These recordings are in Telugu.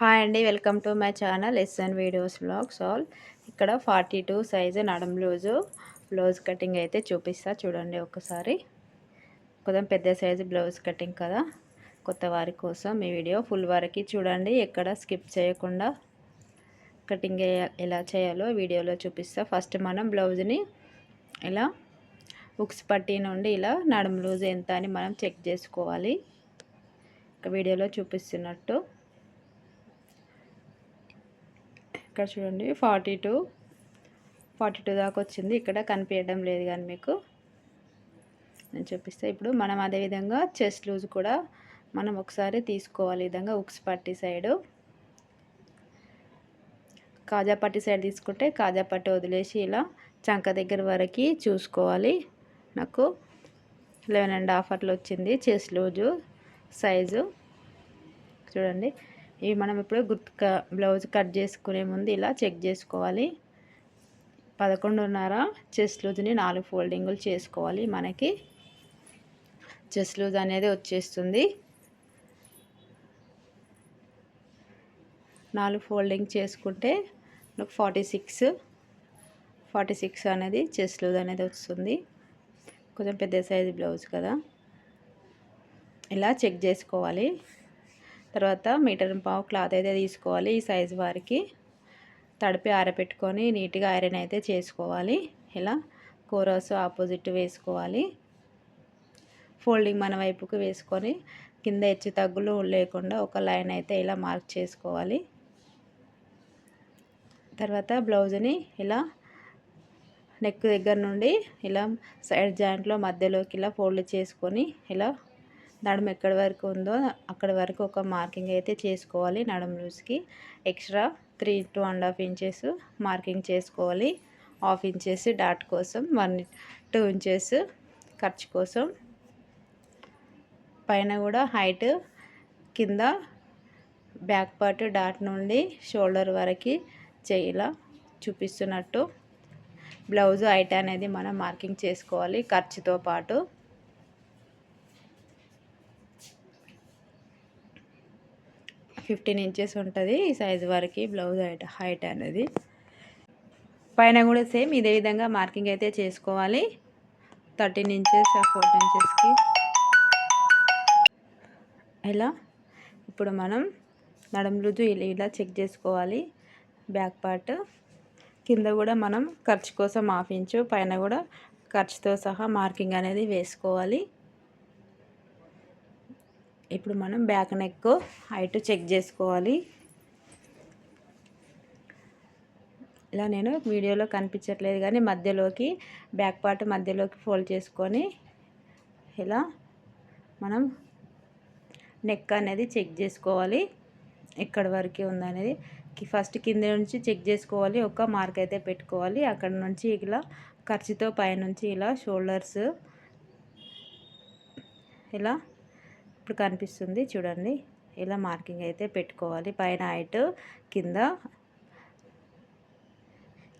హాయ్ అండి welcome to my channel SN videos blogs all. ఇక్కడ ఫార్టీ టూ సైజు నడుం బ్లౌజు బ్లౌజ్ కటింగ్ అయితే చూపిస్తా చూడండి ఒకసారి. కొంచెం పెద్ద సైజు బ్లౌజ్ కటింగ్ కదా. కొత్త వారి కోసం ఈ వీడియో ఫుల్ వరకు చూడండి ఎక్కడ స్కిప్ చేయకుండా కటింగ్ ఎలా చేయాలో వీడియోలో చూపిస్తా. ఫస్ట్ మనం బ్లౌజ్ని ఇలా ఉక్స్ పట్టీ నుండి ఇలా నడుం లూజ్ ఎంత అని మనం చెక్ చేసుకోవాలి. వీడియోలో చూపిస్తున్నట్టు. ఇక్కడ చూడండి ఫార్టీ టూ ఫార్టీ టూ దాకా వచ్చింది. ఇక్కడ కనిపించడం లేదు కానీ మీకు. నేను చూపిస్తే. ఇప్పుడు మనం అదేవిధంగా చెస్ట్ లూజ్ కూడా మనం ఒకసారి తీసుకోవాలి. విధంగా ఉక్స్ పట్టి సైడు. కాజా పట్టి సైడ్ తీసుకుంటే కాజా పట్టి వదిలేసి ఇలా చంక దగ్గర వరకు చూసుకోవాలి. నాకు లెవెన్ అండ్ హాఫ్ అట్లా వచ్చింది. చెస్ట్ లూజు సైజు చూడండి. ఇవి మనం ఇప్పుడు గుర్తు బ్లౌజ్ కట్ చేసుకునే ముందు ఇలా చెక్ చేసుకోవాలి. పదకొండున్నర చెస్ట్ లూజ్ని నాలుగు ఫోల్డింగులు చేసుకోవాలి మనకి. చెస్ట్ లూజ్ అనేది వచ్చేస్తుంది. నాలుగు ఫోల్డింగ్ చేసుకుంటే మనకు ఫార్టీ సిక్స్. ఫార్టీ సిక్స్ అనేది చెస్ట్ లూజ్ అనేది వస్తుంది. కొంచెం పెద్ద సైజు బ్లౌజ్ కదా. ఇలా చెక్ చేసుకోవాలి. తర్వాత మీటర్ పావు క్లాత్ అయితే తీసుకోవాలి ఈ సైజు వారికి. తడిపి ఆరబెట్టుకొని నీట్గా ఐరన్ అయితే చేసుకోవాలి. ఇలా కోరస్ ఆపోజిట్ వేసుకోవాలి. ఫోల్డింగ్ మన వైపుకు వేసుకొని కింద హెచ్చు తగ్గులు లేకుండా ఒక లైన్ అయితే ఇలా మార్క్ చేసుకోవాలి. తర్వాత బ్లౌజ్ని ఇలా నెక్ దగ్గర నుండి ఇలా సైడ్ జాయింట్లో మధ్యలోకి ఇలా ఫోల్డ్ చేసుకొని ఇలా నడుము ఎక్కడి వరకు ఉందో అక్కడి వరకు ఒక మార్కింగ్ అయితే చేసుకోవాలి నడుము లూజ్కి. Extra three two and half inches marking చేసుకోవాలి. హాఫ్ ఇంచెస్ డాట్ కోసం వన్ టూ ఇంచెస్ ఖర్చు కోసం. పైన కూడా హైట్ కింద బ్యాక్ పార్ట్ డాట్ నుండి షోల్డర్ వరకు చేయిలా చూపిస్తున్నట్టు. బ్లౌజ్ హైట్ అనేది మనం మార్కింగ్ చేసుకోవాలి ఖర్చుతో పాటు. ఫిఫ్టీన్ ఇంచెస్ ఉంటుంది. ఈ సైజ్ వరకు బ్లౌజ్ హైట్ హైట్ అనేది. పైన కూడా సేమ్ ఇదే విధంగా మార్కింగ్ అయితే చేసుకోవాలి. థర్టీన్ ఇంచెస్ ఫోర్టీన్ ఇంచెస్కి. ఇలా ఇప్పుడు మనం నడం రుజు ఇలా చెక్ చేసుకోవాలి. బ్యాక్ పార్ట్ కింద కూడా మనం ఖర్చు కోసం హాఫ్ ఇంచు పైన కూడా ఖర్చుతో సహా మార్కింగ్ అనేది వేసుకోవాలి. ఇప్పుడు మనం బ్యాక్ నెక్ హైట్ చెక్ చేసుకోవాలి. ఇలా నేను వీడియోలో కనిపించట్లేదు కానీ మధ్యలోకి బ్యాక్ పార్ట్ మధ్యలోకి ఫోల్డ్ చేసుకొని ఇలా మనం నెక్ అనేది చెక్ చేసుకోవాలి. ఎక్కడి వరకు ఉందనేది. ఫస్ట్ కింద నుంచి చెక్ చేసుకోవాలి. ఒక మార్క్ అయితే పెట్టుకోవాలి. అక్కడ నుంచి ఇలా ఖర్చుతో పైనుంచి ఇలా షోల్డర్స్ ఇలా ఇప్పుడు కనిపిస్తుంది. చూడండి. ఇలా మార్కింగ్ అయితే పెట్టుకోవాలి. పైన హైట్ కింద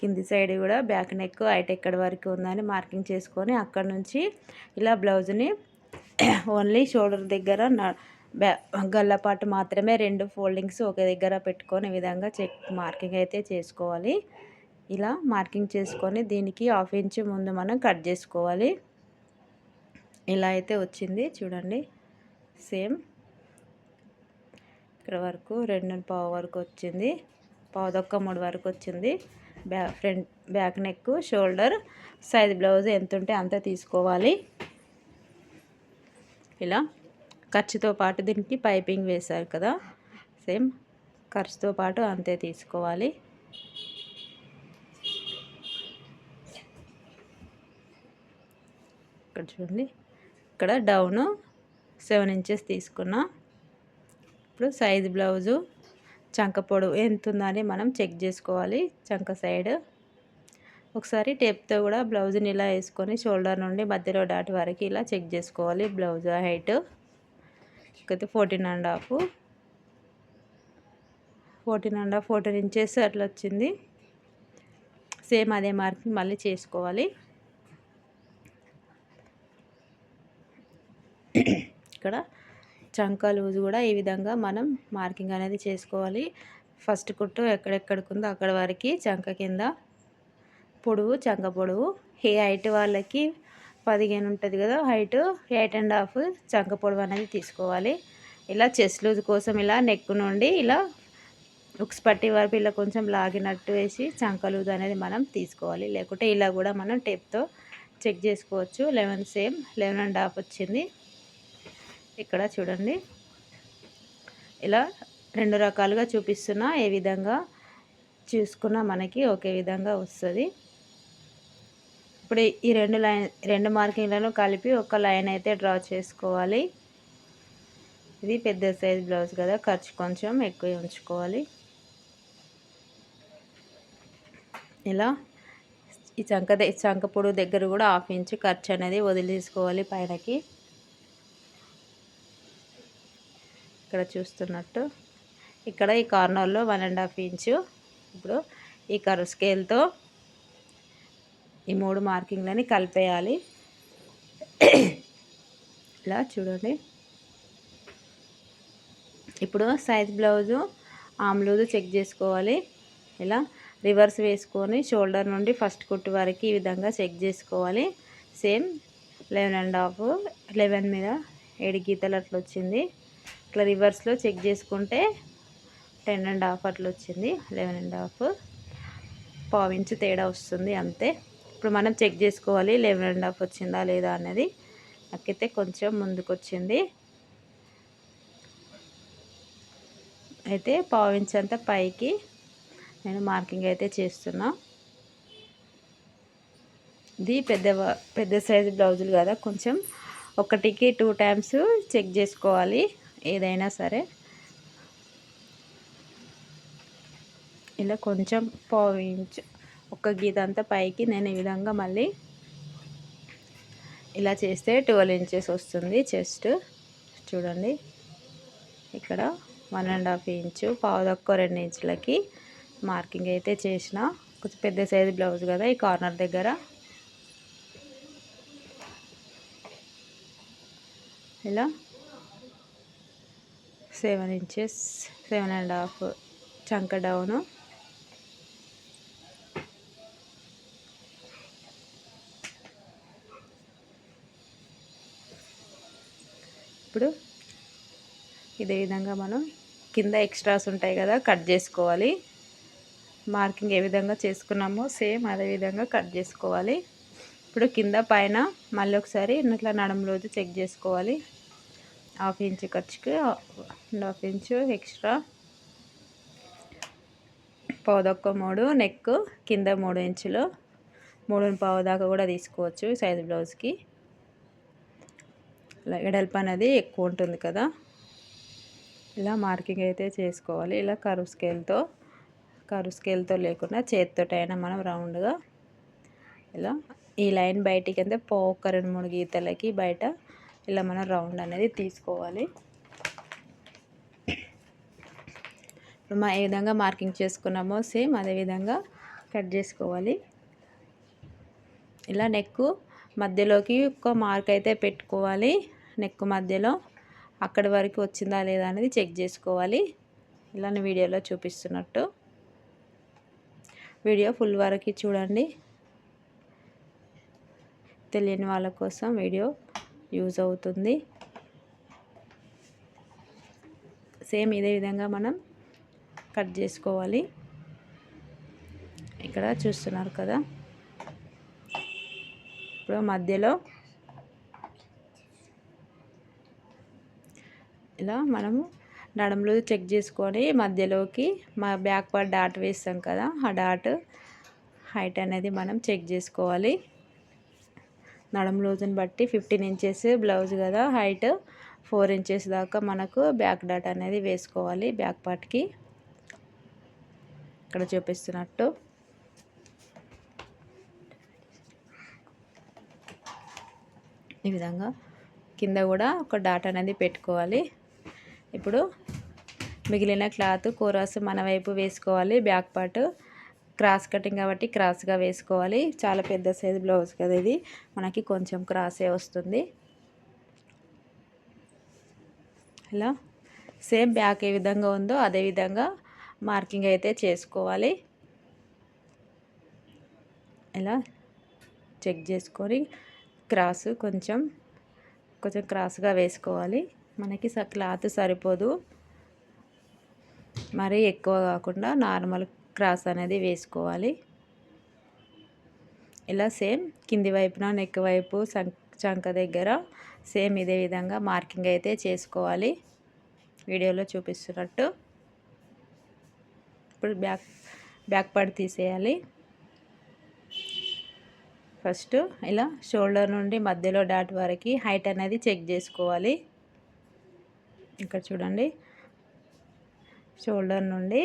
కింది సైడ్ కూడా బ్యాక్ నెక్ హైట్ ఎక్కడి వరకు ఉందని మార్కింగ్ చేసుకొని అక్కడ నుంచి ఇలా బ్లౌజ్ని ఓన్లీ షోల్డర్ దగ్గర గల్లపాటు మాత్రమే రెండు ఫోల్డింగ్స్ ఒక దగ్గర పెట్టుకొని విధంగా చెక్ మార్కింగ్ అయితే చేసుకోవాలి. ఇలా మార్కింగ్ చేసుకొని దీనికి హాఫ్ ఇంచ్ ముందు మనం కట్ చేసుకోవాలి. ఇలా అయితే వచ్చింది. చూడండి. సేమ్. ఇక్కడ వరకు రెండు పావు వరకు వచ్చింది. పావుదొక్క మూడు వరకు వచ్చింది. బ్యా front back neck shoulder size blouse ఎంత ఉంటే అంత తీసుకోవాలి. ఇలా ఖర్చుతో పాటు దీనికి పైపింగ్ వేశారు కదా. సేమ్ ఖర్చుతో పాటు అంతే తీసుకోవాలి. ఇక్కడ చూడండి. ఇక్కడ డౌను సెవెన్ ఇంచెస్ తీసుకున్నా. ఇప్పుడు సైజ్ బ్లౌజు చంక పొడవు ఎంత ఉందని మనం చెక్ చేసుకోవాలి చంక సైడ్. ఒకసారి టేప్తో కూడా బ్లౌజ్ని ఇలా వేసుకొని షోల్డర్ నుండి మధ్యలో డాట్ వరకు ఇలా చెక్ చేసుకోవాలి బ్లౌజ్ హైట్. అయితే fourteen and half. Fourteen and half fourteen inches అట్లా వచ్చింది. సేమ్ అదే మార్కింగ్ మళ్ళీ చేసుకోవాలి. ఇక్కడ చంక లూజ్ కూడా ఈ విధంగా మనం మార్కింగ్ అనేది చేసుకోవాలి. ఫస్ట్ కుట్టు ఎక్కడెక్కడికి ఉందో అక్కడ వరకు చంక కింద పొడవు చంక పొడవు. ఏ హైట్ వాళ్ళకి పదిహేను ఉంటుంది కదా హైట్ ఎయిట్ అండ్ హాఫ్ చంక పొడవు అనేది తీసుకోవాలి. ఇలా చెస్ట్ లూజ్ కోసం ఇలా నెక్ నుండి ఇలా ఉక్స్ పట్టి వరకు ఇలా కొంచెం లాగినట్టు వేసి చంక లూజ్ అనేది మనం తీసుకోవాలి. లేకుంటే ఇలా కూడా మనం టేప్తో చెక్ చేసుకోవచ్చు. Eleven same eleven and half వచ్చింది. ఇక్కడ చూడండి. ఇలా రెండు రకాలుగా చూపిస్తున్నా. ఏ విధంగా చూసుకున్నా మనకి ఒకే విధంగా వస్తుంది. ఇప్పుడు ఈ రెండు లైన్ రెండు మార్కింగ్లను కలిపి ఒక లైన్ అయితే డ్రా చేసుకోవాలి. ఇది పెద్ద సైజ్ బ్లౌజ్ కదా ఖర్చు కొంచెం ఎక్కువ ఉంచుకోవాలి. ఇలా ఈ చంక చంక పొడు దగ్గర కూడా హాఫ్ ఇంచ్ ఖర్చు అనేది వదిలేసుకోవాలి పైనకి. ఇక్కడ చూస్తున్నట్టు. ఇక్కడ ఈ కార్నర్లో వన్ అండ్ హాఫ్ ఇంచు ఇప్పుడు ఈ కర్వ్ స్కేల్తో ఈ మూడు మార్కింగ్లని కలిపేయాలి. ఇలా చూడండి. ఇప్పుడు సైజ్ బ్లౌజు ఆమ్లూజు చెక్ చేసుకోవాలి. ఇలా రివర్స్ వేసుకొని షోల్డర్ నుండి ఫస్ట్ కుట్టు వరకు ఈ విధంగా చెక్ చేసుకోవాలి. Same eleven and half eleven మీద ఏడు గీతలు అట్లా వచ్చింది. ఇట్లా రివర్స్లో చెక్ చేసుకుంటే టెన్ అండ్ హాఫ్ అట్లా వచ్చింది లెవెన్ అండ్ హాఫ్. పావించు తేడా వస్తుంది అంతే. ఇప్పుడు మనం చెక్ చేసుకోవాలి లెవెన్ అండ్ హాఫ్ వచ్చిందా లేదా అనేది నాకైతే కొంచెం ముందుకు వచ్చింది అయితే అంతా పైకి నేను మార్కింగ్ అయితే చేస్తున్నా. ఇది పెద్ద పెద్ద సైజు బ్లౌజులు కదా కొంచెం ఒకటికి టూ టైమ్స్ చెక్ చేసుకోవాలి. ఏదైనా సరే. ఇలా కొంచెం పావు ఇంచ్ ఒక గీత అంతా పైకి నేను ఈ విధంగా మళ్ళీ ఇలా చేస్తే ట్వెల్వ్ ఇంచెస్ వస్తుంది చెస్ట్. చూడండి. ఇక్కడ వన్ అండ్ హాఫ్ ఇంచు పావు తక్కువ రెండు ఇంచులకి మార్కింగ్ అయితే చేసిన. కొంచెం పెద్ద సైజు బ్లౌజ్ కదా ఈ కార్నర్ దగ్గర. ఇలా seven inches seven and half చంక డౌను ఇప్పుడు ఇదే విధంగా మనం కింద ఎక్స్ట్రాస్ ఉంటాయి కదా కట్ చేసుకోవాలి. మార్కింగ్ ఏ విధంగా చేసుకున్నామో సేమ్ అదే విధంగా కట్ చేసుకోవాలి. ఇప్పుడు కింద పైన మళ్ళీ ఒకసారి ఇట్లా నడుము రోజు చెక్ చేసుకోవాలి. హాఫ్ ఇంచ్ ఖర్చుకి హాఫ్ ఇంచు ఎక్స్ట్రా. పావుదొక్క మూడు నెక్ కింద మూడు ఇంచులు. మూడు పావు దాకా కూడా తీసుకోవచ్చు సైజ్ బ్లౌజ్కి. ఇలా ఎడల్పు అనేది ఎక్కువ ఉంటుంది కదా. ఇలా మార్కింగ్ అయితే చేసుకోవాలి. ఇలా కరువు స్కేల్తో కరు స్కేల్తో లేకుండా చేతితోటైనా మనం రౌండ్గా ఇలా ఈ లైన్ బయటికి అంటే ఒక రెండు మూడు గీతలకి బయట ఇలా మనం రౌండ్ అనేది తీసుకోవాలి. ఇప్పుడు మా ఏ విధంగా మార్కింగ్ చేసుకున్నామో సేమ్ అదే విధంగా కట్ చేసుకోవాలి. ఇలా నెక్ మధ్యలోకి ఒక మార్క్ అయితే పెట్టుకోవాలి. నెక్ మధ్యలో అక్కడి వరకు వచ్చిందా లేదా అనేది చెక్ చేసుకోవాలి. ఇలా వీడియోలో చూపిస్తున్నట్టు. వీడియో ఫుల్ వరకు చూడండి. తెలియని వాళ్ళ కోసం వీడియో యూజ్ అవుతుంది. సేమ్ ఇదే విధంగా మనం కట్ చేసుకోవాలి. ఇక్కడ చూస్తున్నారు కదా. ఇప్పుడు మధ్యలో ఇలా మనము నడుములు చెక్ చేసుకొని మధ్యలోకి మా బ్యాక్ పార్ట్ డాట్ వేస్తాం కదా. ఆ డాట్ హైట్ అనేది మనం చెక్ చేసుకోవాలి. నడుము లూజుని బట్టి ఫిఫ్టీన్ ఇంచెస్ బ్లౌజ్ కదా హైట్ ఫోర్ ఇంచెస్ దాకా మనకు బ్యాక్ డాట్ అనేది వేసుకోవాలి బ్యాక్ పార్ట్కి. ఇక్కడ చూపిస్తున్నట్టు. ఈ విధంగా కింద కూడా ఒక డాట్ అనేది పెట్టుకోవాలి. ఇప్పుడు మిగిలిన క్లాత్ కూరాస్ మన వైపు వేసుకోవాలి బ్యాక్ పార్ట్. క్రాస్ కటింగ్ కాబట్టి క్రాస్గా వేసుకోవాలి. చాలా పెద్ద సైజు బ్లౌజ్ కదా ఇది. మనకి కొంచెం క్రాసే వస్తుంది. ఇలా సేమ్ బ్యాక్ ఏ విధంగా ఉందో అదే విధంగా మార్కింగ్ అయితే చేసుకోవాలి. ఇలా చెక్ చేసుకొని క్రాస్ కొంచెం కొంచెం క్రాస్గా వేసుకోవాలి. మనకి క్లాత్ సరిపోదు. మరీ ఎక్కువ కాకుండా నార్మల్ క్రాస్ అనేది వేసుకోవాలి. ఇలా సేమ్ కింది వైపున నెక్ వైపు చంక దగ్గర సేమ్ ఇదే విధంగా మార్కింగ్ అయితే చేసుకోవాలి. వీడియోలో చూపిస్తున్నట్టు. ఇప్పుడు బ్యాక్ బ్యాక్ పార్ట్ తీసేయాలి. ఫస్ట్ ఇలా షోల్డర్ నుండి మధ్యలో డాట్ వరకు హైట్ అనేది చెక్ చేసుకోవాలి. ఇక్కడ చూడండి. షోల్డర్ నుండి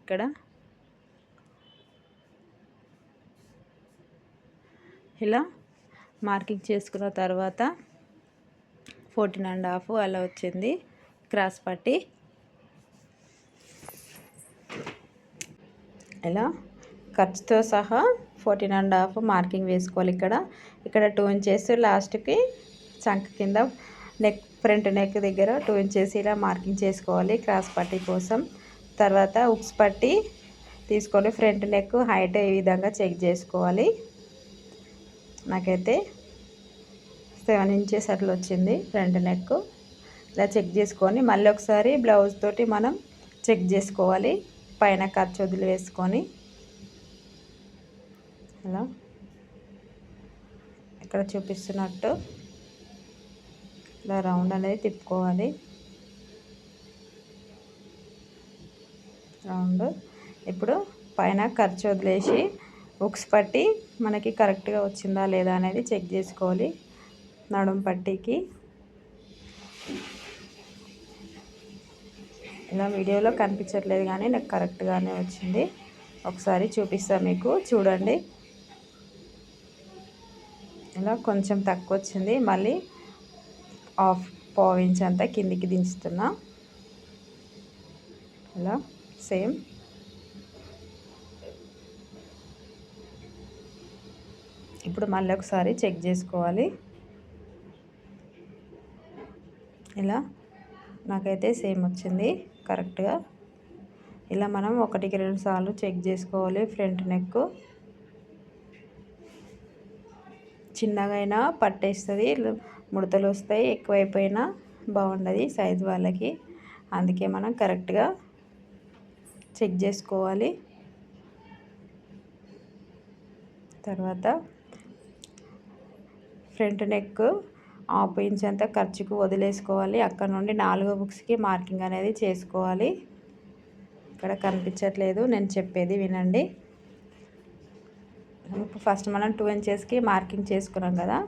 ఇక్కడ ఇలా మార్కింగ్ చేసుకున్న తర్వాత ఫోర్టీన్ అండ్ హాఫ్ అలా వచ్చింది క్రాస్ పట్టి. ఇలా ఖర్చుతో సహా ఫోర్టీన్ అండ్ హాఫ్ మార్కింగ్ వేసుకోవాలి ఇక్కడ. ఇక్కడ టూ ఇంచెస్ లాస్ట్కి చంక కింద నెక్ ఫ్రంట్ నెక్ దగ్గర టూ ఇంచెస్ ఇలా మార్కింగ్ చేసుకోవాలి క్రాస్ పట్టీ కోసం. తర్వాత ఉక్స్ పట్టి తీసుకొని ఫ్రంట్ నెక్ హైట్ ఈ విధంగా చెక్ చేసుకోవాలి. నాకైతే సెవెన్ ఇంచెస్ అట్లా వచ్చింది ఫ్రంట్ నెక్. ఇలా చెక్ చేసుకొని మళ్ళీ ఒకసారి బ్లౌజ్ తోటి మనం చెక్ చేసుకోవాలి. పైన ఖర్చు వదిలి వేసుకొని. హలో? ఇక్కడ చూపిస్తున్నట్టు ఇలా రౌండ్ అనేది తిప్పుకోవాలి. రౌండ్. ఇప్పుడు పైన ఖర్చు వదిలేసి ఉక్స్ పట్టి మనకి కరెక్ట్గా వచ్చిందా లేదా అనేది చెక్ చేసుకోవాలి నడుం పట్టీకి. ఇలా వీడియోలో కనిపించట్లేదు కానీ నాకు కరెక్ట్గానే వచ్చింది. ఒకసారి చూపిస్తాను మీకు. చూడండి. ఇలా కొంచెం తక్కువ వచ్చింది మళ్ళీ హాఫ్ పావు ఇంచ్ అంతా కిందికి దించుతున్నా. ఇలా సేమ్ ఇప్పుడు మళ్ళీ ఒకసారి చెక్ చేసుకోవాలి. ఇలా నాకైతే సేమ్ వచ్చింది కరెక్ట్గా. ఇలా మనం ఒకటికి రెండు సార్లు చెక్ చేసుకోవాలి ఫ్రంట్ నెక్. చిన్నగా పట్టేస్తుంది ముడతలు వస్తాయి ఎక్కువైపోయినా బాగుండదు సైజు వాళ్ళకి. అందుకే మనం కరెక్ట్గా చెక్ చేసుకోవాలి. తర్వాత ఫ్రంట్ నెక్ హాఫ్ ఇంచ్ అంతా ఖర్చుకు వదిలేసుకోవాలి. అక్కడ నుండి నాలుగో బుక్స్కి మార్కింగ్ అనేది చేసుకోవాలి. ఇక్కడ కనిపించట్లేదు నేను చెప్పేది వినండి. ఫస్ట్ మనం టూ ఇంచెస్కి మార్కింగ్ చేసుకున్నాం కదా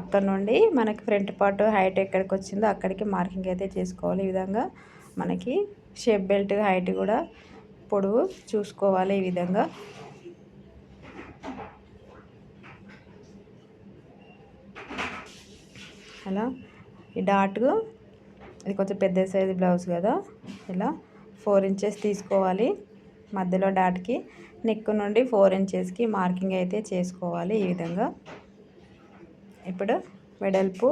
అక్కడ నుండి మనకి ఫ్రంట్ పార్ట్ హైట్ ఎక్కడికి వచ్చిందో అక్కడికి మార్కింగ్ అయితే చేసుకోవాలి. ఈ విధంగా మనకి షేప్ బెల్ట్ హైట్ కూడా పొడవు చూసుకోవాలి ఈ విధంగా. అలా ఈ డాట్ ఇది కొంచెం పెద్ద సైజు బ్లౌజ్ కదా ఇలా ఫోర్ ఇంచెస్ తీసుకోవాలి మధ్యలో డాట్కి. నెక్ నుండి ఫోర్ ఇంచెస్కి మార్కింగ్ అయితే చేసుకోవాలి ఈ విధంగా. ఇప్పుడు వెడల్పు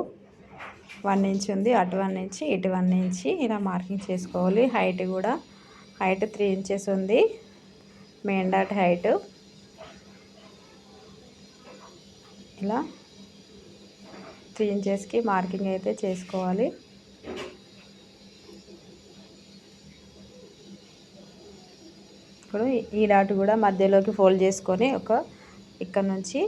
వన్ ఇంచ్ ఉంది అటు వన్ ఇంచ్ ఇటు వన్ ఇంచ్ ఇలా మార్కింగ్ చేసుకోవాలి. హైట్ కూడా హైట్ త్రీ ఇంచెస్ ఉంది మెయిన్ డాట్ హైట్. ఇలా త్రీ ఇంచెస్కి మార్కింగ్ అయితే చేసుకోవాలి. ఇప్పుడు ఈ డాట్ కూడా మధ్యలోకి ఫోల్డ్ చేసుకొని ఒక ఇక్కడ నుంచి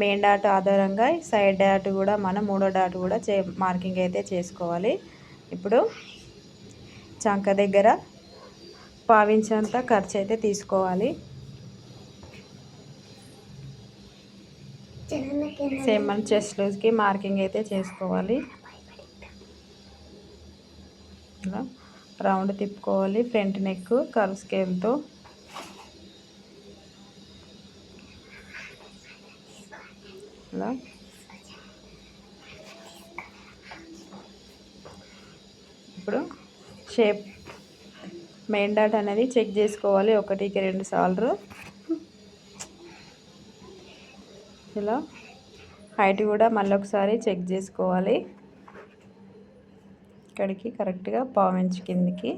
మెయిన్ డాట్ ఆధారంగా సైడ్ డాట్ కూడా మనం మూడో డాట్ కూడా చే మార్కింగ్ అయితే చేసుకోవాలి. ఇప్పుడు చంక దగ్గర పావించేంత ఖర్చు అయితే తీసుకోవాలి. సేమ్ మన చెస్ట్ లూజ్కి మార్కింగ్ అయితే చేసుకోవాలి. ఇలా రౌండ్ తిప్పుకోవాలి ఫ్రంట్ నెక్ కర్వ్ స్కేల్తో. ఇలా. ఇప్పుడు షేప్ మెయిన్ డాట్ అనేది చెక్ చేసుకోవాలి ఒకటికి రెండు సార్లు. ఇలా హైట్ కూడా మళ్ళీ ఒకసారి చెక్ చేసుకోవాలి. ఇక్కడికి కరెక్ట్గా పావించి కిందికి.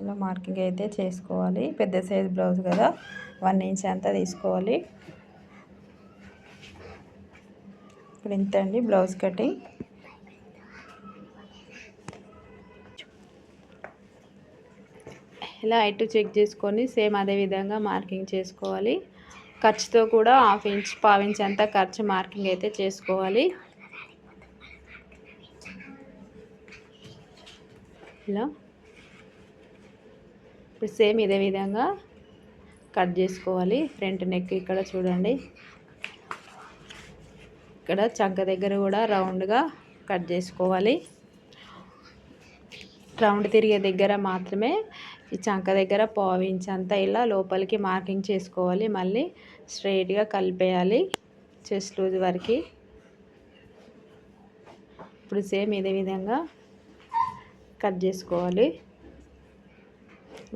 ఇలా మార్కింగ్ అయితే చేసుకోవాలి. పెద్ద సైజ్ బ్లౌజ్ కదా. వన్ ఇంచ్ అంతా తీసుకోవాలి. ఇప్పుడు ఇంత అండి బ్లౌజ్ కటింగ్. ఇలా ఇటు చెక్ చేసుకొని సేమ్ అదే విధంగా మార్కింగ్ చేసుకోవాలి. ఖర్చుతో కూడా హాఫ్ ఇంచ్ పావు ఇంచ్ అంతా ఖర్చు మార్కింగ్ అయితే చేసుకోవాలి. ఇలా. ఇప్పుడు సేమ్ ఇదే విధంగా కట్ చేసుకోవాలి. ఫ్రంట్ నెక్ ఇక్కడ చూడండి. ఇక్కడ చంక దగ్గర కూడా రౌండ్గా కట్ చేసుకోవాలి. రౌండ్ తిరిగే దగ్గర మాత్రమే ఈ చంక దగ్గర పావు ఇంచ్ అంతా ఇలా లోపలికి మార్కింగ్ చేసుకోవాలి. మళ్ళీ స్ట్రైట్గా కలిపేయాలి చెస్ట్ లూజ్ వరకు. ఇప్పుడు సేమ్ ఇదే విధంగా కట్ చేసుకోవాలి.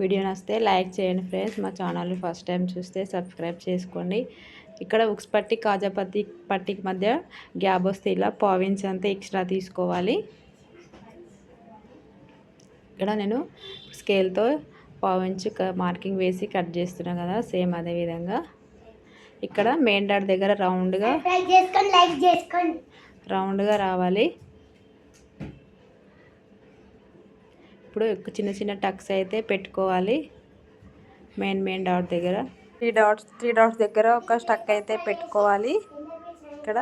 వీడియో నచ్చితే లైక్ చేయండి ఫ్రెండ్స్. మా ఛానల్ ఫస్ట్ టైం చూస్తే సబ్స్క్రైబ్ చేసుకోండి. ఇక్కడ ఉక్స్ పట్టి కాజా పత్తి పట్టికి మధ్య గ్యాప్ వస్తే ఇలా పావించి అంతా ఎక్స్ట్రా తీసుకోవాలి. ఇక్కడ నేను స్కేల్తో పావించి మార్కింగ్ వేసి కట్ చేస్తున్నాను కదా సేమ్ అదే విధంగా. ఇక్కడ మెయిన్ డాట్ దగ్గర రౌండ్గా రౌండ్గా రావాలి. ఇప్పుడు చిన్న చిన్న టక్స్ అయితే పెట్టుకోవాలి. మెయిన్ మెయిన్ డాట్ దగ్గర. త్రీ డాట్స్ త్రీ డాట్స్ దగ్గర ఒక స్టక్ అయితే పెట్టుకోవాలి. ఇక్కడ.